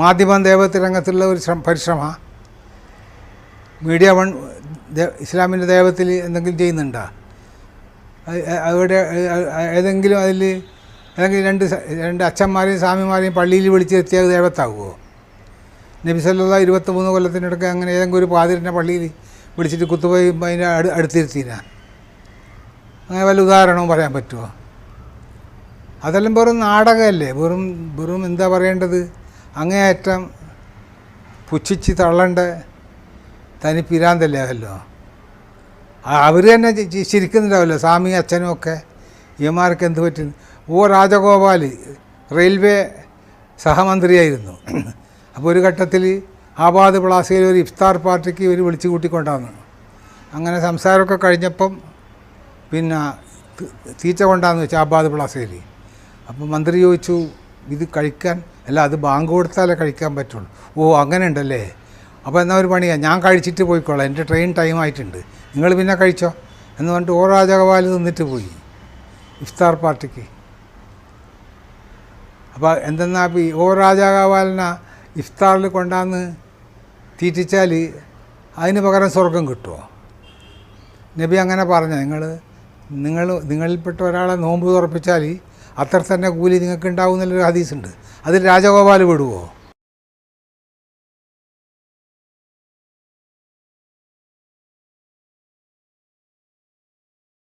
മാധ്യമം ദേവത്തി രംഗത്തുള്ള ഒരു ശ്രമ പരിശ്രമ. മീഡിയ വൺ ഇസ്ലാമിന്റെ ദേവത്തിൽ എന്തെങ്കിലും ചെയ്യുന്നുണ്ടോ? അവിടെ ഏതെങ്കിലും അതിൽ അല്ലെങ്കിൽ രണ്ട് രണ്ട് അച്ഛന്മാരെയും സ്വാമിമാരെയും പള്ളിയിൽ വിളിച്ചെത്തിയത് ദേവത്താകുമോ? നബിസല്ല ഇരുപത്തി മൂന്ന് കൊല്ലത്തിനിടയ്ക്ക് അങ്ങനെ ഏതെങ്കിലും ഒരു പാതിരിനെ പള്ളിയിൽ വിളിച്ചിട്ട് കുത്തുപോയി അതിന്റെ അടു അടുത്തിരുത്തിന അങ്ങനെ വല്ല ഉദാഹരണവും പറയാൻ പറ്റുമോ? അതെല്ലാം വെറും നാടകമല്ലേ? വെറും വെറും എന്താ പറയേണ്ടത്? അങ്ങേയറ്റം പുച്ഛിച്ച് തള്ളണ്ട് തനി പിരാന്തല്ലേ അതല്ലോ അവർ തന്നെ ചിരിക്കുന്നുണ്ടാവല്ലോ സ്വാമി അച്ഛനും ഒക്കെ. ഇമാർക്ക് എന്ത് പറ്റും? ഓ രാജഗോപാൽ റെയിൽവേ സഹമന്ത്രിയായിരുന്നു. അപ്പോൾ ഒരു ഘട്ടത്തിൽ ആബാദ് പ്ലാസയിൽ ഒരു ഇഫ്താർ പാർട്ടിക്ക് ഇവർ വിളിച്ചു കൂട്ടിക്കൊണ്ടാന്ന്. അങ്ങനെ സംസാരമൊക്കെ കഴിഞ്ഞപ്പം പിന്നെ തീറ്റ കൊണ്ടാന്ന് വെച്ചാൽ ആബാദ് പ്ലാസയിൽ. അപ്പോൾ മന്ത്രി ചോദിച്ചു ഇത് കഴിക്കാൻ അല്ല അത് ബാങ്ക് കൊടുത്താലേ കഴിക്കാൻ പറ്റുള്ളൂ. ഓ അങ്ങനെ ഉണ്ടല്ലേ അപ്പോൾ എന്നാൽ ഒരു പണിയാണ് ഞാൻ കഴിച്ചിട്ട് പോയിക്കോളാം. എന്റെ ട്രെയിൻ ടൈം ആയിട്ടുണ്ട്. നിങ്ങൾ പിന്നെ കഴിച്ചോ? എന്ന് പറഞ്ഞിട്ട് ഓ രാജഗോപാൽ നിന്നിട്ട് പോയി. ഇഫ്താർ പാർട്ടിക്ക്. അപ്പോൾ എന്തെന്നാ ഓ രാജഗോപാലിനെ ഇഫ്താറിൽ കൊണ്ടാന്ന് തീറ്റിച്ചാൽ അതിന് പകരം സ്വർഗം കിട്ടുമോ നബി അങ്ങനെ പറഞ്ഞു നിങ്ങൾ നിങ്ങൾ നിങ്ങളിൽപ്പെട്ട ഒരാളെ നോമ്പ് തുറപ്പിച്ചാൽ അത്ര തന്നെ കൂലി നിങ്ങൾക്ക് ഉണ്ടാവും എന്നുള്ളൊരു ഹദീസുണ്ട്. അതിൽ രാജഗോപാൽ വിടുവോ